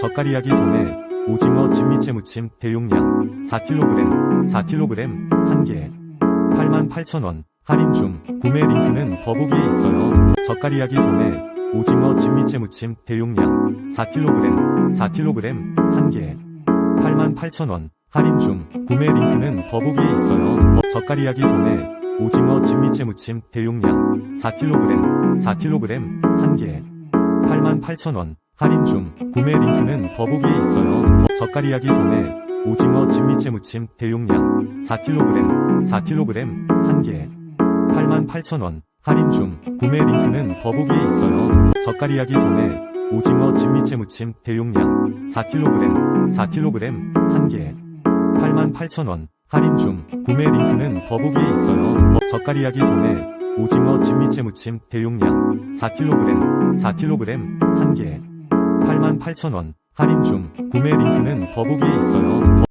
젓갈이야기 도매 오징어 진미채 무침 대용량 4kg 4kg 1개. 88,000원. 할인 중. 구매 링크는 더보기에 있어요. 젓갈이야기 도매 오징어 진미채 무침 대용량 4kg 4kg 1개. 88,000원. 할인 중. 구매 링크는 더보기에 있어요. 젓갈이야기 도매 오징어 진미채 무침 대용량 4kg 4kg 1개. 88,000원 할인 중 구매 링크는 더보기에 있어요. 젓갈이야기 도매 오징어 진미채 무침 대용량 4kg 4kg 1개 88,000원 할인 중 구매 링크는 더보기에 있어요. 젓갈이야기 도매 오징어 진미채 무침 대용량 4kg 4kg 1개 88,000원 할인 중 구매 링크는 더보기에 있어요. 젓갈이야기 도매 오징어 진미채 무침 대용량 4kg 4kg 1개 88,000원 할인 중 구매 링크는 더보기에 있어요.